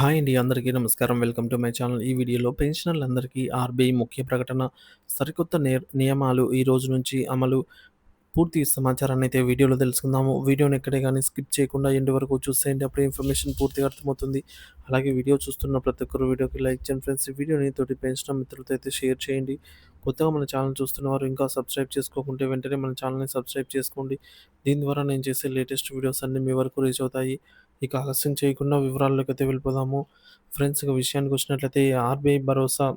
Hi అండి. అందరికీ నమస్కారం. Welcome to my channel. ఈ వీడియోలో పెన్షనర్లందరికీ ఆర్‌బీఐ ముఖ్య ప్రకటన, సరికొత్త నిర్ నియమాలు ఈ రోజు నుంచి అమలు. పూర్తి సమాచారాన్ని అయితే వీడియోలో తెలుసుకుందాము. వీడియోని ఎక్కడే కానీ స్కిప్ చేయకుండా ఎండ్ వరకు చూసేయండి. అప్పుడు ఇన్ఫర్మేషన్ పూర్తిగా అర్థమవుతుంది. అలాగే వీడియో చూస్తున్న ప్రతి ఒక్కరు వీడియోకి లైక్ చేయండి ఫ్రెండ్స్. ఈ వీడియోని తోటి పెన్షనర్ మిత్రులతో అయితే షేర్ చేయండి. కొత్తగా మన ఛానల్ చూస్తున్నవారు ఇంకా సబ్స్క్రైబ్ చేసుకోకుంటే వెంటనే మన ఛానల్‌ని సబ్స్క్రైబ్ చేసుకోండి. దీని ద్వారా నేను చేసే లేటెస్ట్ వీడియోస్ అన్నీ మీ వరకు రీచ్ అవుతాయి. ఇక ఆలస్యం చేయకుండా వివరాల్లోకైతే వెళ్ళిపోదాము. ఫ్రెండ్స్ ఇక విషయానికొచ్చినట్లయితే ఆర్‌బీఐ భరోసా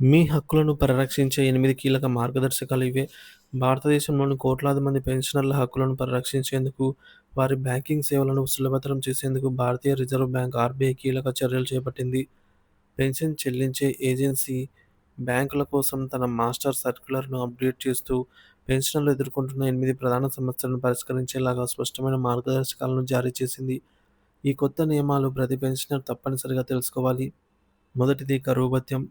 మీ హక్కులను పరిరక్షించే ఎనిమిది కీలక మార్గదర్శకాలు ఇవే. భారతదేశంలోని కోట్లాది మంది పెన్షనర్ల హక్కులను పరిరక్షించేందుకు, వారి బ్యాంకింగ్ సేవలను సులభతరం చేసేందుకు భారతీయ రిజర్వ్ బ్యాంక్ ఆర్‌బీఐ కీలక చర్యలు చేపట్టింది. పెన్షన్ చెల్లించే ఏజెన్సీ బ్యాంకుల కోసం తన మాస్టర్ సర్క్యులర్‌ను అప్‌డేట్ చేస్తూ, పెన్షనర్లు ఎదుర్కొంటున్న ఎనిమిది ప్రధాన సమస్యలను పరిష్కరించేలాగా స్పష్టమైన మార్గదర్శకాలను జారీ చేసింది. ఈ కొత్త నియమాలు ప్రతి పెన్షనర్ తప్పనిసరిగా తెలుసుకోవాలి. మొదటిది కరువు భత్యం.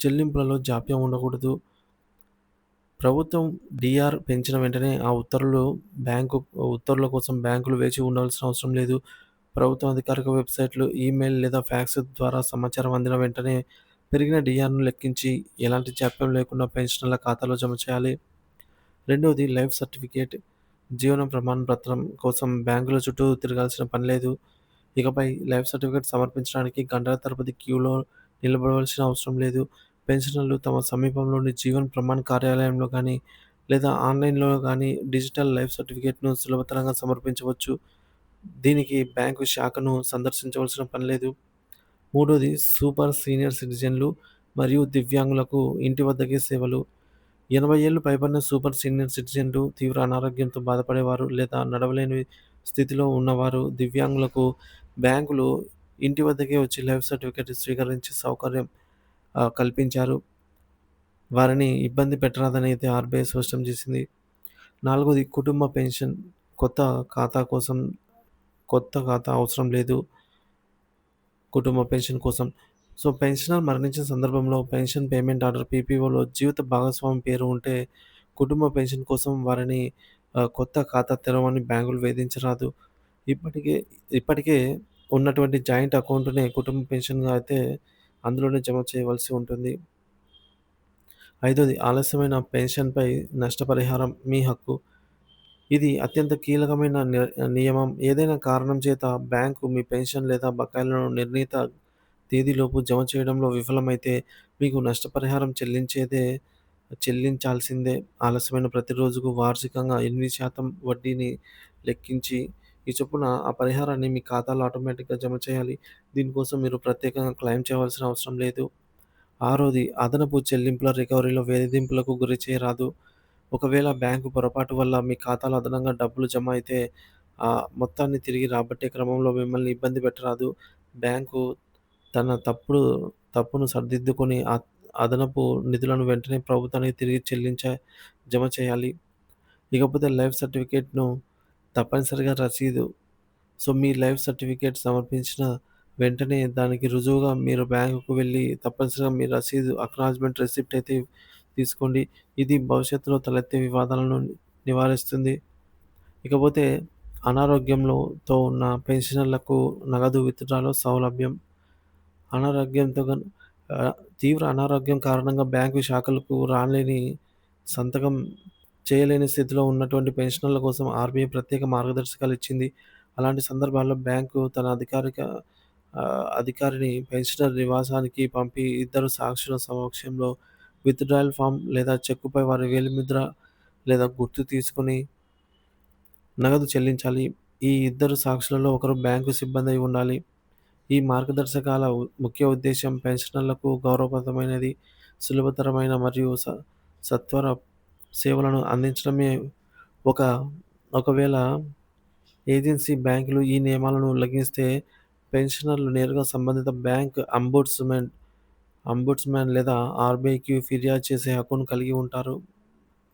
చెల్లింపులలో జాప్యం ఉండకూడదు. ప్రభుత్వం డిఆర్ పెంచిన వెంటనే ఆ ఉత్తర్వులు బ్యాంకు ఉత్తర్వుల కోసం బ్యాంకులు వేచి ఉండాల్సిన అవసరం లేదు. ప్రభుత్వం అధికారిక వెబ్‌సైట్‌లు, ఈమెయిల్ లేదా ఫ్యాక్స్ ద్వారా సమాచారం అందిన వెంటనే పెరిగిన డీఆర్‌ను లెక్కించి, ఎలాంటి జాప్యం లేకుండా పెన్షనర్ల ఖాతాలో జమ చేయాలి. రెండవది లైఫ్ సర్టిఫికేట్. జీవన ప్రమాణ పత్రం కోసం బ్యాంకుల చుట్టూ తిరగాల్సిన పని లేదు. ఇకపై లైఫ్ సర్టిఫికేట్ సమర్పించడానికి గంటల తరపతి క్యూలో నిలబడవలసిన అవసరం లేదు. పెన్షనర్లు తమ సమీపంలోని జీవన్ ప్రమాణ్ కార్యాలయంలో కానీ లేదా ఆన్‌లైన్‌లో కానీ డిజిటల్ లైఫ్ సర్టిఫికేట్‌ను సులభతరంగా సమర్పించవచ్చు. దీనికి బ్యాంకు శాఖను సందర్శించవలసిన పని లేదు. మూడోది సూపర్ సీనియర్ సిటిజన్లు మరియు దివ్యాంగులకు ఇంటి వద్దకే సేవలు. ఎనభై ఏళ్ళు పైబడిన సూపర్ సీనియర్ సిటిజన్లు, తీవ్ర అనారోగ్యంతో బాధపడేవారు లేదా నడవలేని స్థితిలో ఉన్నవారు, దివ్యాంగులకు బ్యాంకులు ఇంటి వద్దకే వచ్చి లైఫ్ సర్టిఫికేట్ స్వీకరించే సౌకర్యం కల్పించారు. వారిని ఇబ్బంది పెట్టరాదని అయితే ఆర్‌బీఐ స్పష్టం చేసింది. నాలుగోది కుటుంబ పెన్షన్. కొత్త ఖాతా కోసం కొత్త ఖాతా అవసరం లేదు. కుటుంబ పెన్షన్ కోసం. సో, పెన్షనర్ మరణించిన సందర్భంలో పెన్షన్ పేమెంట్ ఆర్డర్ పీపీఓలో జీవిత భాగస్వామి పేరు ఉంటే, కుటుంబ పెన్షన్ కోసం వారిని కొత్త ఖాతా తెరవని బ్యాంకులు వేధించరాదు. ఇప్పటికే ఇప్పటికే ఉన్నటువంటి జాయింట్ అకౌంట్‌నే కుటుంబ పెన్షన్‌గా అయితే అందులోనే జమ చేయవలసి ఉంటుంది. ఐదోది ఆలస్యమైన పెన్షన్‌పై నష్టపరిహారం మీ హక్కు. ఇది అత్యంత కీలకమైన ని నియమం. ఏదైనా కారణం చేత బ్యాంకు మీ పెన్షన్ లేదా బకాయిలను నిర్ణీత తేదీలోపు జమ చేయడంలో విఫలమైతే, మీకు నష్టపరిహారం చెల్లించేదే చెల్లించాల్సిందే. ఆలస్యమైన ప్రతి రోజుకు వార్షికంగా 8% వడ్డీని లెక్కించి, ఈ చొప్పున ఆ పరిహారాన్ని మీ ఖాతాలో ఆటోమేటిక్‌గా జమ చేయాలి. దీనికోసం మీరు ప్రత్యేకంగా క్లెయిమ్ చేయవలసిన అవసరం లేదు. ఆరోది అదనపు చెల్లింపుల రికవరీలో వేధింపులకు గురి చేయరాదు. ఒకవేళ బ్యాంకు పొరపాటు వల్ల మీ ఖాతాలో అదనంగా డబ్బులు జమ అయితే, ఆ మొత్తాన్ని తిరిగి రాబట్టే క్రమంలో మిమ్మల్ని ఇబ్బంది పెట్టరాదు. బ్యాంకు తన తప్పుడు తప్పును సరిదిద్దుకొని అదనపు నిధులను వెంటనే ప్రభుత్వానికి తిరిగి చెల్లించ జమ చేయాలి. ఇకపోతే లైఫ్ సర్టిఫికేట్‌ను తప్పనిసరిగా రసీదు. సో, మీ లైఫ్ సర్టిఫికేట్ సమర్పించిన వెంటనే దానికి రుజువుగా మీరు బ్యాంకుకు వెళ్ళి తప్పనిసరిగా మీ రసీదు అక్నాలజ్మెంట్ రిసిప్ట్ అయితే తీసుకోండి. ఇది భవిష్యత్తులో తలెత్తే వివాదాలను నివారిస్తుంది. ఇకపోతే అనారోగ్యంలోతో ఉన్న పెన్షనర్లకు నగదు విత్‌డ్రాలో సౌలభ్యం. అనారోగ్యంతో తీవ్ర అనారోగ్యం కారణంగా బ్యాంకు శాఖలకు రాలేని, సంతకం చేయలేని స్థితిలో ఉన్నటువంటి పెన్షనర్ల కోసం ఆర్‌బీఐ ప్రత్యేక మార్గదర్శకాలు ఇచ్చింది. అలాంటి సందర్భాల్లో బ్యాంకు తన అధికారిక అధికారిని పెన్షనర్ నివాసానికి పంపి ఇద్దరు సాక్షుల సమక్షంలో విత్‌డ్రాయల్ ఫామ్ లేదా చెక్కుపై వారి వేలిముద్ర లేదా గుర్తు తీసుకొని నగదు చెల్లించాలి. ఈ ఇద్దరు సాక్షులలో ఒకరు బ్యాంకు సిబ్బంది అయి ఉండాలి. ఈ మార్గదర్శకాల ముఖ్య ఉద్దేశ్యం పెన్షనర్లకు గౌరవప్రదమైనది, సులభతరమైన మరియు స సత్వర సేవలను అందించడమే. ఒక ఒకవేళ ఏజెన్సీ బ్యాంకులు ఈ నియమాలను ఉల్లంఘిస్తే, పెన్షనర్లు నేరుగా సంబంధిత బ్యాంక్ అంబోడ్స్మెంట్ అంబుడ్స్‌మన్ లేదా ఆర్‌బీఐకి ఫిర్యాదు చేసే హక్కును కలిగి ఉంటారు.